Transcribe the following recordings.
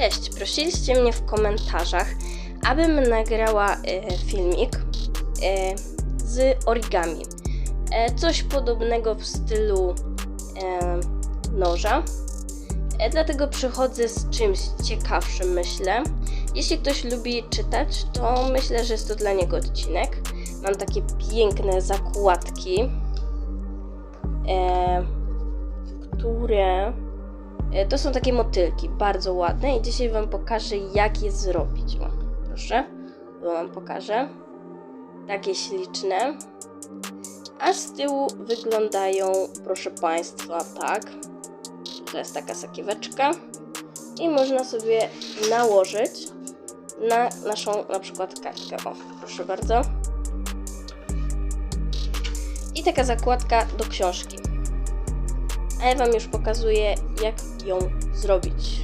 Cześć, prosiliście mnie w komentarzach, abym nagrała e, filmik e, z origami. E, coś podobnego w stylu e, noża. E, dlatego przychodzę z czymś ciekawszym, myślę. Jeśli ktoś lubi czytać, to myślę, że jest to dla niego odcinek. Mam takie piękne zakładki, e, które To są takie motylki, bardzo ładne i dzisiaj Wam pokażę jak je zrobić. O, proszę, to Wam pokażę. Takie śliczne. A z tyłu wyglądają, proszę Państwa, tak. To jest taka sakieweczka i można sobie nałożyć na naszą na przykład kartkę. O, proszę bardzo. I taka zakładka do książki. A ja Wam już pokazuję, jak ją zrobić.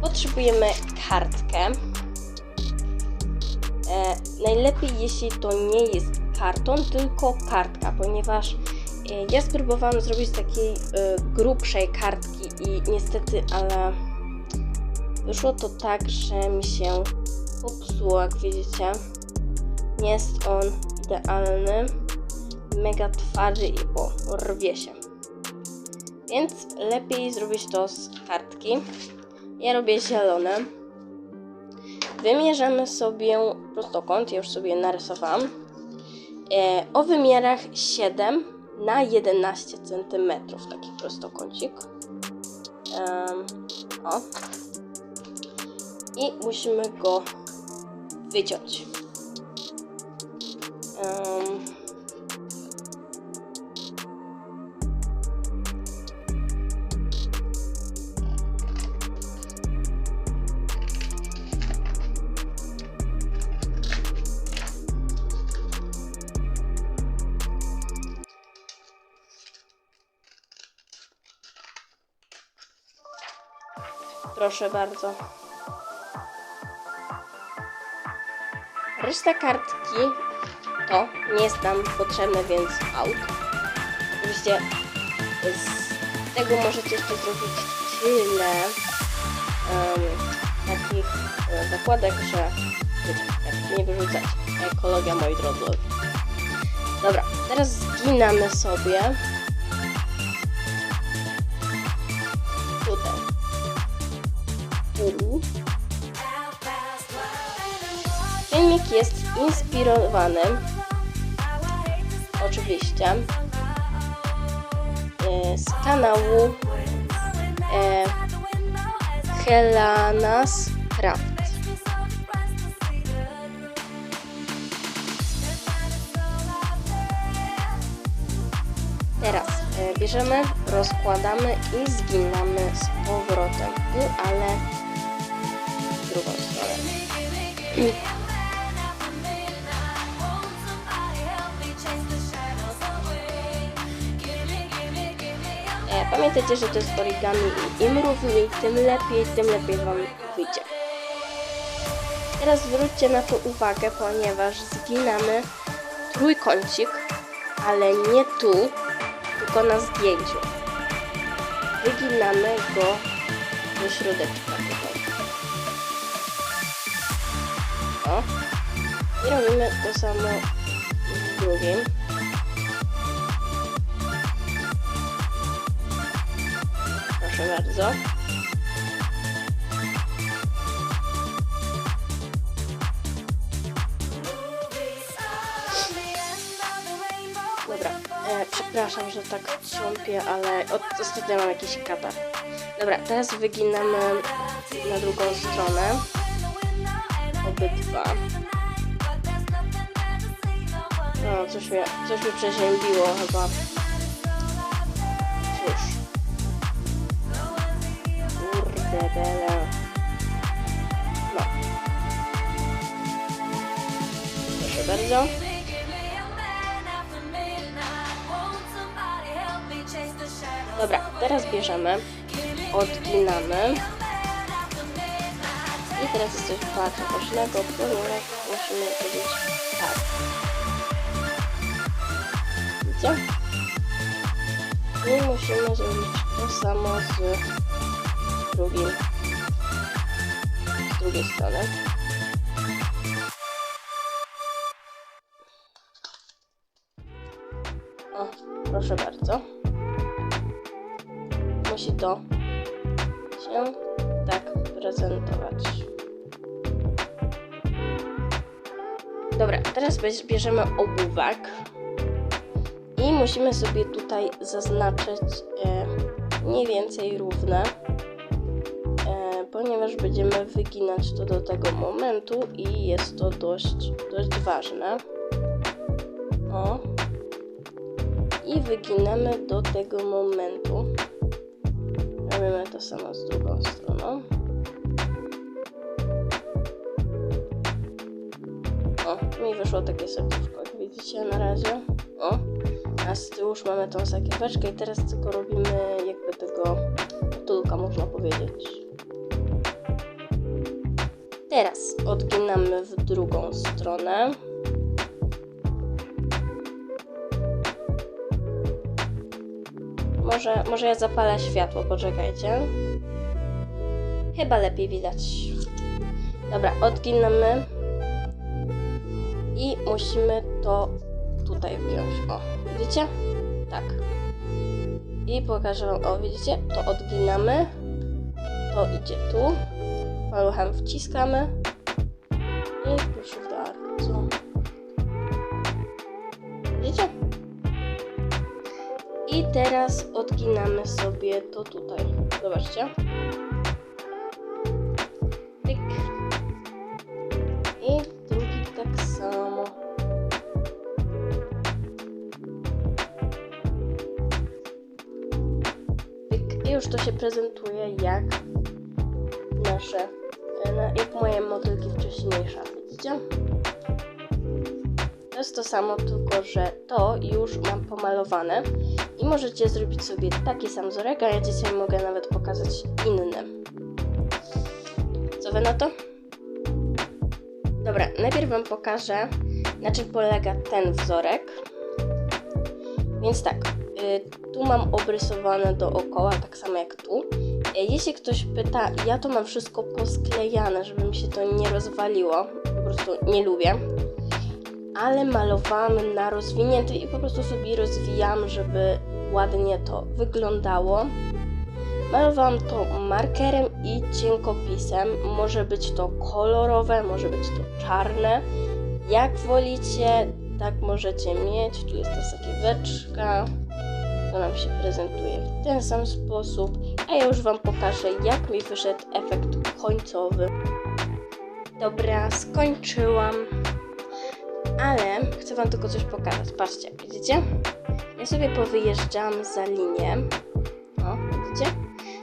Potrzebujemy kartkę. E, najlepiej, jeśli to nie jest karton, tylko kartka, ponieważ e, ja spróbowałam zrobić takiej e, grubszej kartki i niestety, ale wyszło to tak, że mi się popsuło, jak widzicie. Nie jest on idealny mega twardy i o, rwie się. Więc lepiej zrobić to z kartki. Ja robię zielone. Wymierzamy sobie prostokąt, ja już sobie narysowałam. E, o wymiarach 7 na 11 cm, taki prostokącik. O. I musimy go wyciąć. Proszę bardzo. Reszta kartki to nie jest nam potrzebne, więc out. Oczywiście z tego możecie jeszcze zrobić tyle um, takich e, zakładek, że jak nie wyrzucać. Ekologia, moi drodzy. Dobra, teraz zginamy sobie U. Filmik jest inspirowany oczywiście e, z kanału e, Helanas Craft. Teraz e, bierzemy, rozkładamy i zginamy z powrotem, ale drugą stronę. E, Pamiętajcie, że to jest origami i im równiej, tym lepiej, tym lepiej Wam wyjdzie. Teraz zwróćcie na to uwagę, ponieważ zginamy trójkącik, ale nie tu, tylko na zdjęciu. Wyginamy go do środeczka tutaj. O. I robimy to samo z drugim. Proszę bardzo. Dobra, e, przepraszam, że tak trząpię, ale od, ostatnio mam jakiś katar. Dobra, teraz wyginamy na drugą stronę. Obydwa. No, coś mnie, coś mnie przeziębiło chyba. Cóż. Kurde, bele. No. Proszę bardzo. Dobra, teraz bierzemy, odginamy. I teraz jest coś bardzo ważnego, ponieważ musimy powiedzieć tak. Widzicie? I musimy zrobić to samo z drugim. Z drugiej strony. O, proszę bardzo. Musi to się tak prezentować. Dobra, teraz bierzemy ołówek i musimy sobie tutaj zaznaczyć e, mniej więcej równe, e, ponieważ będziemy wyginać to do tego momentu i jest to dość, dość ważne. O. I wyginamy do tego momentu. Robimy to samo z drugą stroną. O, mi wyszło takie serduszko, jak widzicie na razie. O, a z tyłu już mamy tą sakieweczkę i teraz tylko robimy jakby tego tulka, można powiedzieć. Teraz odginamy w drugą stronę. Może, może ja zapalę światło, poczekajcie. Chyba lepiej widać. Dobra, odginamy. I musimy to tutaj wgiąć. O, widzicie? Tak. I pokażę wam, o widzicie? To odginamy. To idzie tu. Paluchem wciskamy. I proszę bardzo. Widzicie? I teraz odginamy sobie to tutaj. Zobaczcie. Prezentuje jak nasze, e, jak moje motylki wcześniejsze. Widzicie? To jest to samo, tylko że to już mam pomalowane i możecie zrobić sobie taki sam wzorek, a ja dzisiaj mogę nawet pokazać inny. Co wy na to? Dobra, najpierw wam pokażę, na czym polega ten wzorek. Więc tak, tu mam obrysowane dookoła, tak samo jak tu. Y, Jeśli ktoś pyta, ja to mam wszystko posklejane, żeby mi się to nie rozwaliło. Po prostu nie lubię ale malowałam na rozwinięty i po prostu sobie rozwijam, żeby ładnie to wyglądało. Malowałam to markerem i cienkopisem. Może być to kolorowe, może być to czarne. Jak wolicie, tak możecie mieć. Tu jest ta sakieweczka. To nam się prezentuje w ten sam sposób. A ja już Wam pokażę, jak mi wyszedł efekt końcowy. Dobra, skończyłam. Ale chcę Wam tylko coś pokazać. Patrzcie, widzicie? Ja sobie powyjeżdżam za linię. O, widzicie?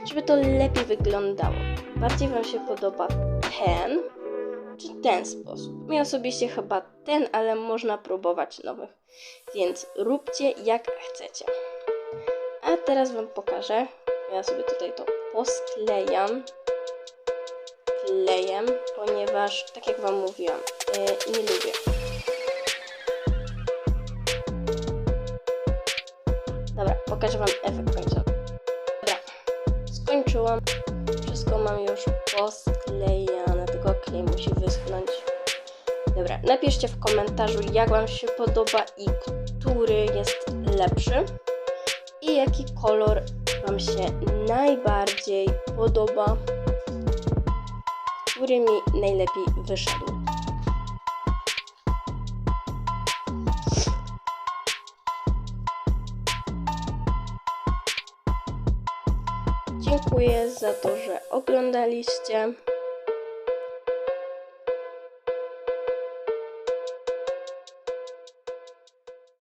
Żeby to lepiej wyglądało. Bardziej Wam się podoba ten, czy ten sposób. Mi osobiście chyba ten, ale można próbować nowych. Więc róbcie jak chcecie. A teraz Wam pokażę. Ja sobie tutaj to posklejam klejem, ponieważ, tak jak Wam mówiłam, yy, nie lubię Dobra, pokażę Wam efekt końcowy. Dobra, skończyłam. Wszystko mam już posklejane, tylko klej musi wyschnąć. Dobra, napiszcie w komentarzu, jak Wam się podoba i który jest lepszy. I jaki kolor Wam się najbardziej podoba. Który mi najlepiej wyszedł. Dziękuję za to, że oglądaliście.